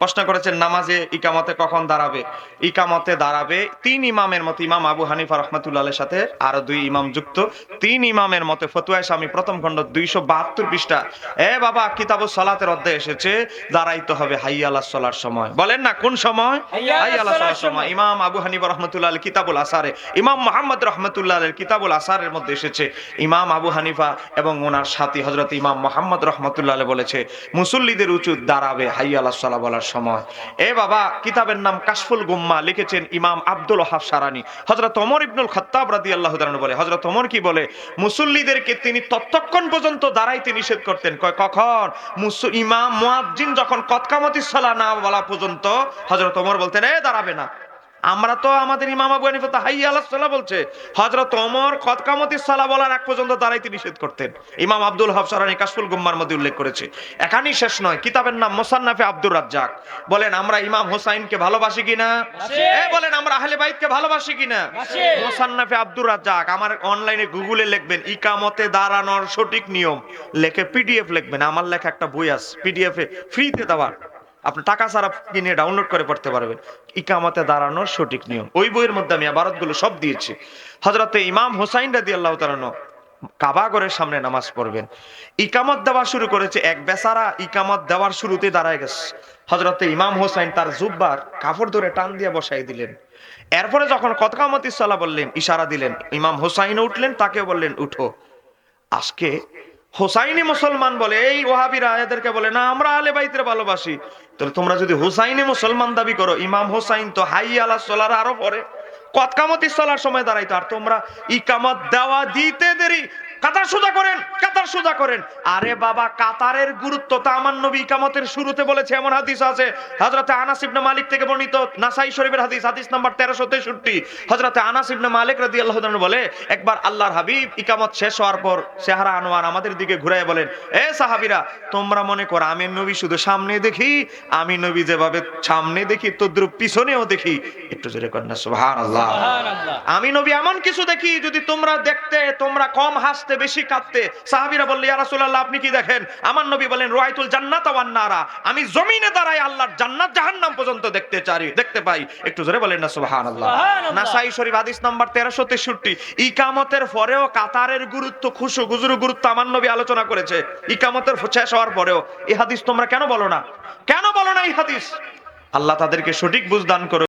প্রশ্ন করেছেন নামাজে ইকামতে কখন দাঁড়াবে? ইকামতে দাঁড়াবে তিন ইমামের মতো ইমাম আবু হানিফা রহমতুল্লাহ সাথে আরও দুই ইমাম যুক্ত। তিন ইমামের মতে ফতুয়া স্বামী প্রথম খণ্ড দুইশো বাহাত্তর পৃষ্ঠা এ বাবা কিতাবু সলাতের অধ্যায় এসেছে দাঁড়াইতে হবে হাইয়ালা সলার সময়। বলেন না কোন সময়? হাইয়া আলাস হাইয়ালা সলার সময়। ইমাম আবু হানিফা রহমতুল্লাহ কিতাবুল আসারে ইমাম মোহাম্মদ রহমতুল্লাহ কিতাবুল আসারের মধ্যে এসেছে। ইমাম আবু হানিফা এবং ওনার সাথী হজরত ইমাম মোহাম্মদ রহমতুল্লাহ বলেছে মুসল্লিদের উঁচু দাঁড়াবে হাইয়ালা সলা বলার সময়। এ বাবা, কিতাবের নাম কাশফুল গুম্মা, লিখেছেন ইমাম আব্দুল হাফ সারানি। হজরত ওমর ইবনুল খত্তাব রাদি আল্লাহ বলে হজরত ওমর কি বলে? মুসল্লিদেরকে তিনি ততক্ষণ পর্যন্ত দাঁড়াইতে নিষেধ করতেন। কয়, কখন? মুসু- ইমাম, মুয়াজ্জিন যখন কতকামতি সালা না বলা পর্যন্ত হজরত ওমর বলতেন, এ, দাঁড়াবে না। আমরা তো আমাদের ইমাম আবু হানিফা তো হাইয়া সাল্লাহ বলছে হযরত ওমর কতকামতি সালা বলার এক পর্যন্ত দাঁড়াইতে নিষেধ করতেন। ইমাম আব্দুল হক সরানি কাশফুল গুম্মার মধ্যে উল্লেখ করেছে। এখানেই শেষ নয় কিতাবের নাম মোসান্নাফে আব্দুর রাজ্জাক। বলেন আমরা ইমাম হোসাইনকে ভালোবাসি কিনা? এ বলেন আমরা আহলে বাইতকে ভালোবাসি কিনা? মোসান্নাফে আব্দুর রাজ্জাক আমার অনলাইনে গুগলে লিখবেন ইকামতে দাঁড়ানোর সঠিক নিয়ম। লেখে পিডিএফ লিখবেন আমার লেখা একটা বই আছে পিডিএফ এ ফ্রিতে দেওয়ার। আপনি টাকা ছাড়া কিনে ডাউনলোড করে পড়তে পারবেন। ইকামতে দাঁড়ানোর সঠিক নিয়ম। ওই বইয়ের মধ্যে আমি আবারতগুলো সব দিয়েছি। হজরতে ইমাম হোসাইন রাদি আল্লাহ তালানো কাবাগরের সামনে নামাজ পড়বেন। ইকামত দেওয়া শুরু করেছে, এক বেচারা ইকামত দেওয়ার শুরুতে দাঁড়ায় গেছে। হজরতে ইমাম হোসাইন তার জুব্বার কাপড় ধরে টান দিয়ে বসাই দিলেন। এরপরে যখন কতকামত ইসাল্লাহ বললেন, ইশারা দিলেন, ইমাম হোসাইন উঠলেন তাকে বললেন, উঠো। আজকে হোসাইনি মুসলমান বলে, এই ওহাবিরা এদেরকে বলে, না, আমরা আলে বাইতের ভালোবাসি। তাহলে তোমরা যদি হুসাইনি মুসলমান দাবি করো, ইমাম হোসাইন তো হাই আলা সোলার আরও পরে কতকামতি চলার সময় দাঁড়াইতো, আর তোমরা ইকামত দেওয়া দিতে দেরি কাতার সোজা করেন কাতার সোজা করেন। আরে বাবা কাতারের গুরুত্ব তো আমার নবী ইকামতের শুরুতে বলেছে এমন হাদিস আছে। হযরতে আনাস ইবনে মালিক থেকে বর্ণিত নাসাই শরীফের হাদিস হাদিস নাম্বার 1363 হযরতে আনাস ইবনে মালিক রাদিয়াল্লাহু তাআলা বলে একবার আল্লাহর হাবিব ইকামত শেষ হওয়ার পর চেহারা আনোয়ার আমাদের দিকে ঘুরায় বলেন এ সাহাবীরা তোমরা মনে করো আমি নবী শুধু সামনে দেখি আমি নবী যেভাবে সামনে দেখি তদ্রুপ পিছনেও দেখি। একটু জোরে কর না সুবহানাল্লাহ। সুবহানাল্লাহ। আমি নবী এমন কিছু দেখি যদি তোমরা দেখতে তোমরা কম হাসতে বেশি কাঁদতে। সাহাবীরা বললে ইয়া রাসূলুল্লাহ আপনি কি দেখেন? আমার নবী বলেন রায়াতুল জান্নাত ওয়ান নারা। আমি জমিনে দাঁড়াই আল্লাহর জান্নাত জাহান্নাম পর্যন্ত দেখতে চাই দেখতে পাই। একটু জোরে বলেন না সুবহানাল্লাহ। সুবহানাল্লাহ। নাসাই শরীফ হাদিস নাম্বার 1363 ইকামতের পরেও কাতারের গুরুত্ব খুশু গুজুর গুরুত্ব আমার নবী আলোচনা করেছে। ইকামতের শেষ হওয়ার পরেও এই হাদিস তোমরা কেন বলো না? কেন বলো না এই হাদিস? আল্লাহ তাদেরকে সঠিক বুঝ দান করো